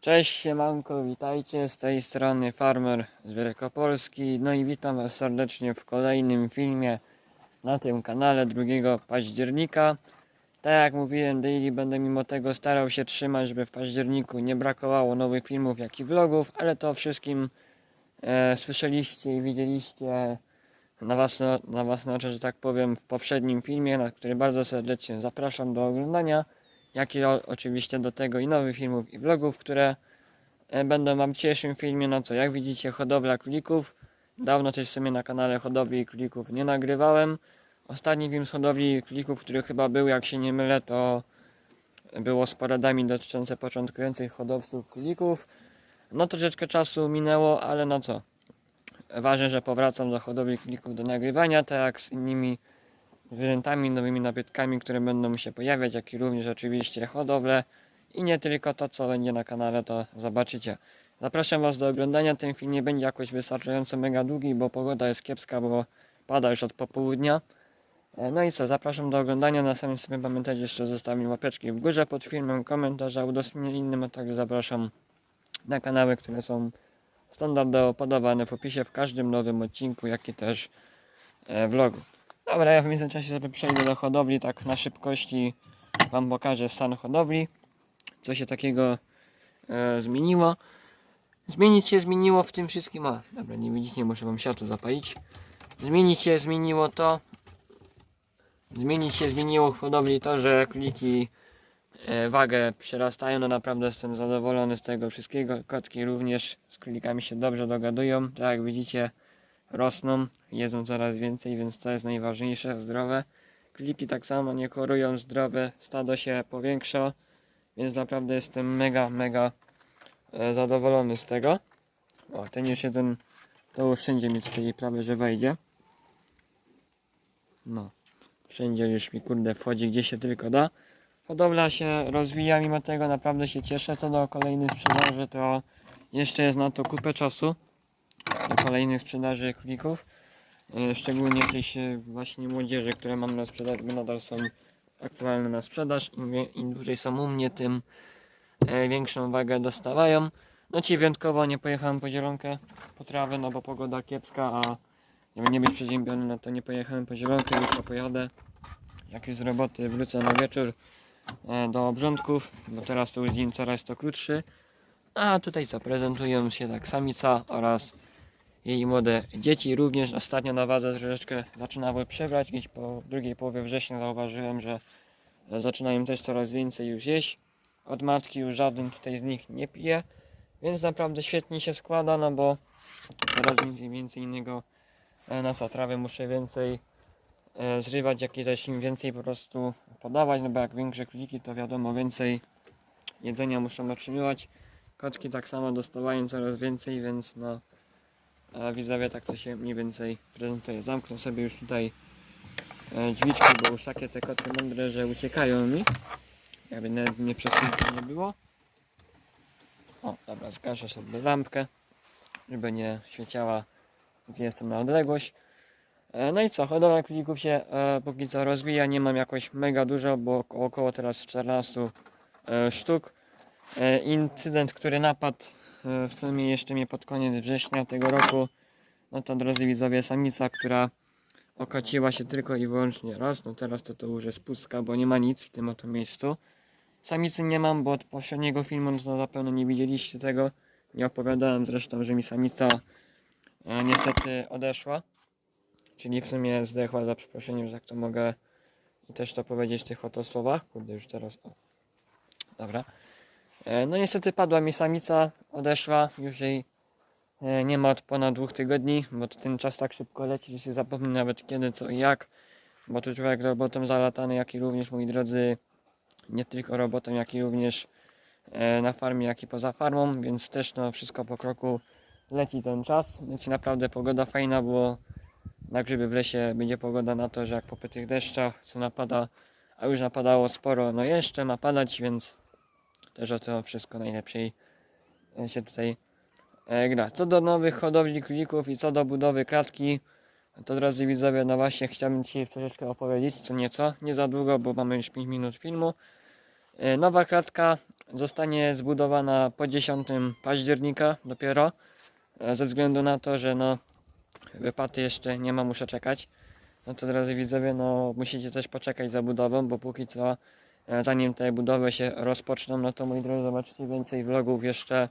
Cześć siemanko, witajcie, z tej strony Farmer z Wielkopolski. No i witam Was serdecznie w kolejnym filmie na tym kanale 2 października. Tak jak mówiłem, daily będę mimo tego starał się trzymać, żeby w październiku nie brakowało nowych filmów, jak i vlogów, ale to wszystkim e, słyszeliście i widzieliście na własne, na własne oczy, że tak powiem, w poprzednim filmie, na który bardzo serdecznie zapraszam do oglądania jak i oczywiście do tego i nowych filmów i vlogów, które e, będą Wam w dzisiejszym filmie. No co, jak widzicie, hodowla królików. Dawno też sobie na kanale hodowli królików nie nagrywałem. Ostatni film z hodowli królików, który chyba był, jak się nie mylę, to było z poradami dotyczące początkujących hodowców królików. No troszeczkę czasu minęło, ale no co. Ważne, że powracam do hodowli królików do nagrywania, tak jak z innymi zwierzętami, nowymi nabytkami, które będą się pojawiać, jak i również oczywiście hodowlę i nie tylko to, co będzie na kanale, to zobaczycie. Zapraszam Was do oglądania. Ten film nie będzie jakoś wystarczająco mega długi, bo pogoda jest kiepska, bo pada już od popołudnia. E, No i co, zapraszam do oglądania. Na samym sobie pamiętajcie jeszcze zostawić łapeczki w górze pod filmem, komentarza, udostępnienie innym, a także zapraszam na kanały, które są standardowo podawane w opisie w każdym nowym odcinku, jak i też e, vlogu. Dobra, ja w międzyczasie sobie przejdę do hodowli, tak na szybkości Wam pokażę stan hodowli, co się takiego e, zmieniło. Zmienić się zmieniło w tym wszystkim, a dobra, nie widzicie, muszę Wam światło zapalić. Zmienić się zmieniło to, zmienić się zmieniło w hodowli to, że kliki e, wagę przerastają, no naprawdę jestem zadowolony z tego wszystkiego. Kotki również z królikami się dobrze dogadują, tak jak widzicie rosną, jedzą coraz więcej, więc to jest najważniejsze, zdrowe. Kliki tak samo nie chorują, zdrowe, stado się powiększa, więc naprawdę jestem mega, mega e, zadowolony z tego. O, ten już jeden, to już wszędzie mi tutaj prawie, że wejdzie. No, wszędzie już mi kurde wchodzi, gdzie się tylko da. Hodowla się rozwija, mimo tego naprawdę się cieszę. Co do kolejnych sprzedaży, to jeszcze jest na to kupę czasu do kolejnych sprzedaży królików. E, Szczególnie tej się właśnie młodzieży, które mam na sprzedaż, bo nadal są aktualne na sprzedaż. Im, im dłużej są u mnie, tym e, większą wagę dostawają. No ci wyjątkowo nie pojechałem po zielonkę, po trawę, no bo pogoda kiepska, a żeby nie być przeziębiony, no to nie pojechałem po zielonkę, jutro pojadę. Jak już z roboty wrócę na wieczór e, do obrządków, bo teraz to już dzień coraz to krótszy. A tutaj co, prezentują się tak samica oraz jej młode dzieci. Również ostatnio na wadze troszeczkę zaczynały przebrać. Gdzieś po drugiej połowie września zauważyłem, że zaczynają też coraz więcej już jeść. Od matki już żaden tutaj z nich nie pije. Więc naprawdę świetnie się składa, no bo teraz więcej, więcej innego e, na trawy muszę więcej e, zrywać, jak i im więcej po prostu podawać, no bo jak większe kliki to wiadomo więcej jedzenia muszą otrzymywać. Kotki tak samo dostawają coraz więcej, więc no a tak to się mniej więcej prezentuje. Zamknę sobie już tutaj e, drzwiczki, bo już takie te koty mądre, że uciekają mi. Jakby nawet mnie przesunąć nie było. O, dobra, zgaszę sobie lampkę, żeby nie świeciała, gdzie jestem na odległość. E, no i co, hodowla królików się e, póki co rozwija, nie mam jakoś mega dużo, bo około teraz 14 e, sztuk. E, incydent, który napadł e, w sumie jeszcze mnie pod koniec września tego roku, no to drodzy widzowie, samica, która okociła się tylko i wyłącznie raz, no teraz to to już jest pustka, bo nie ma nic w tym oto miejscu. Samicy nie mam, bo od poprzedniego filmu no pewno nie widzieliście tego. Nie opowiadałem zresztą, że mi samica e, niestety odeszła. Czyli w sumie zdechła za przeproszeniem, że tak to mogę i też to powiedzieć w tych oto słowach. Kurde, już teraz. O. Dobra. E, No niestety padła mi samica, odeszła, już jej e, nie ma od ponad dwóch tygodni, bo ten czas tak szybko leci, że się zapomni nawet kiedy, co i jak. Bo tu człowiek robotą zalatany, jak i również, moi drodzy, nie tylko robotą, jak i również e, na farmie, jak i poza farmą, więc też no wszystko po kroku leci ten czas. Leci naprawdę pogoda fajna, bo na grzyby w lesie będzie pogoda na to, że jak po tych deszczach, co napada, a już napadało sporo, no jeszcze ma padać, więc też o to wszystko najlepszej e, się tutaj e, gra. Co do nowych hodowli królików i co do budowy klatki, to drodzy widzowie, no właśnie chciałbym Ci troszeczkę opowiedzieć, co nieco, nie za długo, bo mamy już 5 minut filmu. E, Nowa klatka zostanie zbudowana po 10 października dopiero. Ze względu na to, że no wypłaty jeszcze nie ma, muszę czekać. No to drodzy widzowie, no musicie też poczekać za budową, bo póki co zanim te budowy się rozpoczną, no to moi drodzy zobaczycie więcej vlogów jeszcze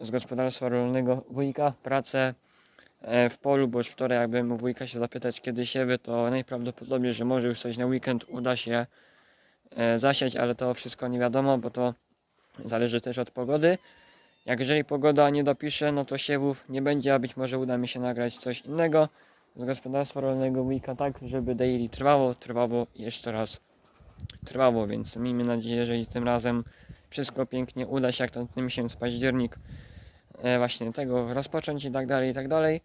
z gospodarstwa rolnego. Wujka, pracę e, w polu, bo już wczoraj jakbym wujka się zapytać kiedy siewy, to najprawdopodobniej, że może już coś na weekend uda się e, zasiać, ale to wszystko nie wiadomo, bo to zależy też od pogody. Jak jeżeli pogoda nie dopisze, no to siewów nie będzie, a być może uda mi się nagrać coś innego z gospodarstwa rolnego. Wujka, tak żeby daily trwało, trwało jeszcze raz trwało, więc miejmy nadzieję, że tym razem wszystko pięknie uda się, jak ten miesiąc październik e, właśnie tego rozpocząć i tak dalej, i tak dalej.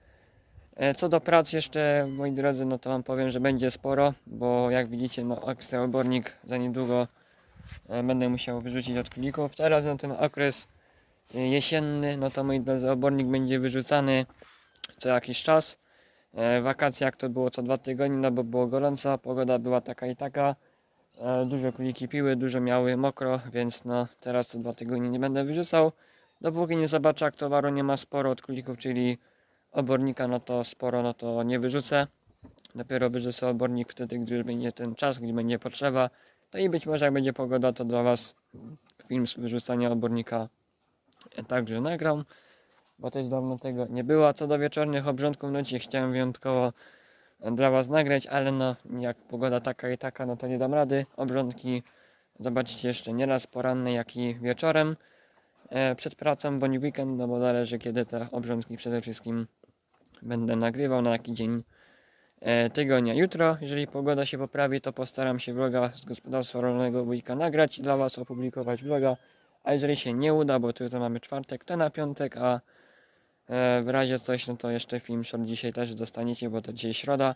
E, Co do prac jeszcze, moi drodzy, no to wam powiem, że będzie sporo, bo jak widzicie, no ekstra obornik za niedługo e, będę musiał wyrzucić od królików. Teraz na ten okres jesienny, no to moi drodzy, obornik będzie wyrzucany co jakiś czas. Wakacje jak to było co dwa tygodnie, no bo było gorąco, pogoda była taka i taka. E, Dużo króliki piły, dużo miały mokro, więc no teraz co dwa tygodnie nie będę wyrzucał. Dopóki nie zobaczę, jak towaru nie ma sporo od królików, czyli obornika, no to sporo, no to nie wyrzucę. Dopiero wyrzucę obornik wtedy, gdy będzie ten czas, gdy będzie potrzeba. No i być może jak będzie pogoda, to dla Was film z wyrzucania obornika także nagram, bo też dawno tego nie było. Co do wieczornych obrządków, no dzisiaj chciałem wyjątkowo dla Was nagrać, ale no jak pogoda taka i taka, no to nie dam rady. Obrządki zobaczycie jeszcze nieraz poranne, jak i wieczorem e, przed pracą bądź weekend, no bo zależy kiedy te obrządki przede wszystkim będę nagrywał, na jaki dzień e, tygodnia. Jutro, jeżeli pogoda się poprawi, to postaram się vloga z gospodarstwa rolnego wujka nagrać i dla Was opublikować vloga, a jeżeli się nie uda, bo tu to mamy czwartek, to na piątek, a w razie coś, no to jeszcze film short dzisiaj też dostaniecie, bo to dzisiaj środa,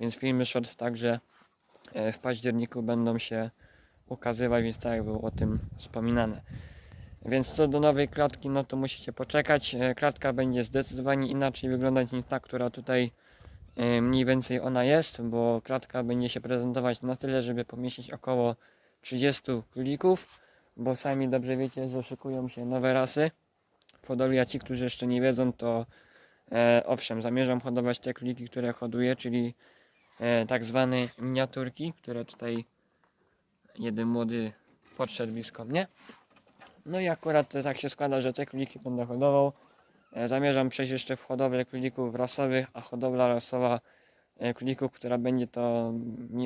więc filmy shorts także e, w październiku będą się ukazywać, więc tak jak było o tym wspominane. Więc co do nowej klatki, no to musicie poczekać. E, Klatka będzie zdecydowanie inaczej wyglądać niż ta, która tutaj e, mniej więcej ona jest, bo klatka będzie się prezentować na tyle, żeby pomieścić około 30 królików, bo sami dobrze wiecie, że szykują się nowe rasy. Hodowli, ci, którzy jeszcze nie wiedzą, to e, owszem, zamierzam hodować te króliki, które hoduję, czyli e, tak zwane miniaturki, które tutaj jeden młody podszedł blisko mnie. No i akurat tak się składa, że te króliki będę hodował. E, Zamierzam przejść jeszcze w hodowlę królików rasowych, a hodowla rasowa e, królików, która będzie to,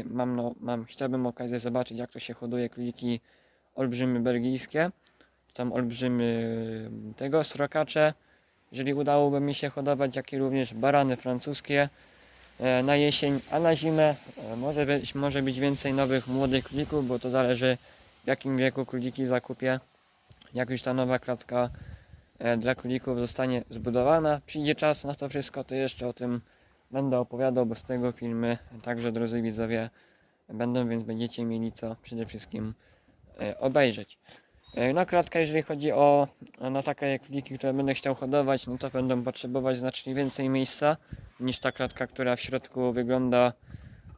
mam, no, mam, chciałbym okazję zobaczyć jak to się hoduje króliki olbrzymy belgijskie, tam olbrzymy e, tego, srokacze, jeżeli udałoby mi się hodować, jak i również barany francuskie e, na jesień, a na zimę e, może być, może być więcej nowych młodych królików, bo to zależy w jakim wieku króliki zakupię. Jak już ta nowa klatka e, dla królików zostanie zbudowana, przyjdzie czas na to wszystko, to jeszcze o tym będę opowiadał, bo z tego filmy także drodzy widzowie będą, więc będziecie mieli co przede wszystkim obejrzeć. E, No klatka, jeżeli chodzi o no, takie króliki, które będę chciał hodować, no to będą potrzebować znacznie więcej miejsca niż ta klatka, która w środku wygląda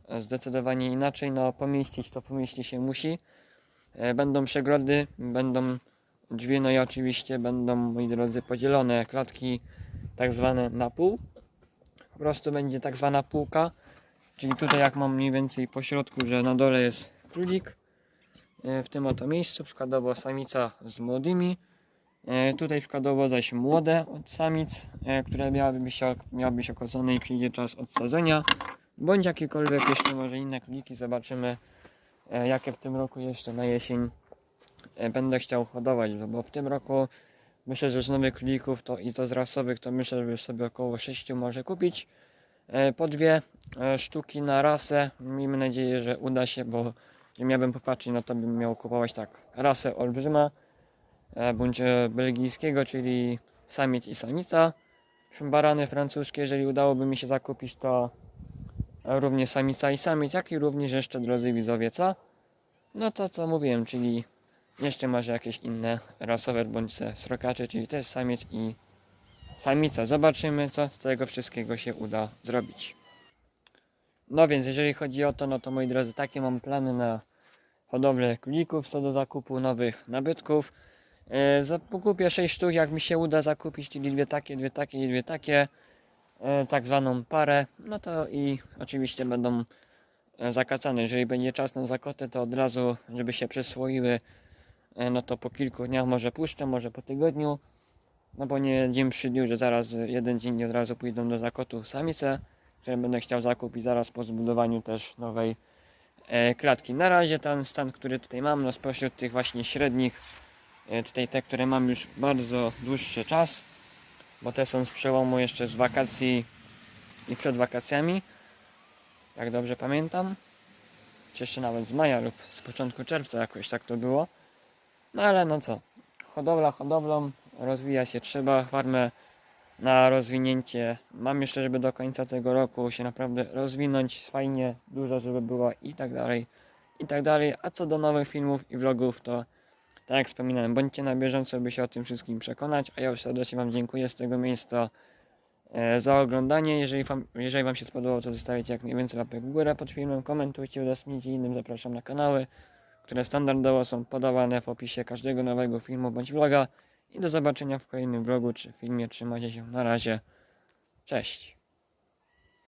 e, zdecydowanie inaczej. No pomieścić to pomieścić się musi. E, Będą przegrody, będą drzwi, no i oczywiście będą, moi drodzy, podzielone klatki tak zwane na pół. Po prostu będzie tak zwana półka, czyli tutaj jak mam mniej więcej po środku, że na dole jest królik, w tym oto miejscu, przykładowo samica z młodymi, e, tutaj przykładowo zaś młode od samic, e, które miałyby być, miały być okodzone i przyjdzie czas odsadzenia, bądź jakiekolwiek jeszcze może inne króliki, zobaczymy e, jakie w tym roku jeszcze na jesień e, będę chciał hodować, no bo w tym roku myślę, że z nowych królików to i to z rasowych to myślę, że sobie około 6 może kupić e, po dwie e, sztuki na rasę. Miejmy nadzieję, że uda się, bo jak miałbym popatrzeć, no to bym miał kupować tak rasę olbrzyma e, bądź e, belgijskiego, czyli samiec i samica. Barany francuskie, jeżeli udałoby mi się zakupić, to również samica i samiec, jak i również jeszcze drodzy widzowie, co? No to co mówiłem, czyli jeszcze może jakieś inne rasowe bądź srokacze, czyli też samiec i samica. Zobaczymy, co z tego wszystkiego się uda zrobić. No więc, jeżeli chodzi o to, no to moi drodzy, takie mam plany na hodowlę królików, co do zakupu nowych nabytków. E, Pokupię 6 sztuk, jak mi się uda zakupić, czyli dwie takie, dwie takie i dwie takie, e, tak zwaną parę, no to i oczywiście będą e, zakacane. Jeżeli będzie czas na zakotę, to od razu, żeby się przyswoiły, no to po kilku dniach może puszczę, może po tygodniu, no bo nie dzień przy dniu, że zaraz jeden dzień od razu pójdą do zakotu samice, które będę chciał zakupić zaraz po zbudowaniu też nowej klatki. Na razie ten stan, który tutaj mam, no spośród tych właśnie średnich, e, tutaj te, które mam już bardzo dłuższy czas, bo te są z przełomu jeszcze z wakacji i przed wakacjami, jak dobrze pamiętam, czy jeszcze nawet z maja lub z początku czerwca jakoś tak to było. No ale no co, hodowla hodowlą, rozwija się trzeba, farmę na rozwinięcie mam jeszcze, żeby do końca tego roku się naprawdę rozwinąć fajnie, dużo żeby było i tak dalej, i tak dalej. A co do nowych filmów i vlogów, to tak jak wspominałem, bądźcie na bieżąco, by się o tym wszystkim przekonać, a ja już serdecznie Wam dziękuję z tego miejsca e, za oglądanie. Jeżeli wam, jeżeli wam się spodobało, to zostawicie jak najwięcej łapek w górę pod filmem, komentujcie, udostępnijcie innym, zapraszam na kanały, które standardowo są podawane w opisie każdego nowego filmu bądź vloga. I do zobaczenia w kolejnym vlogu czy filmie. Trzymajcie się. Na razie. Cześć.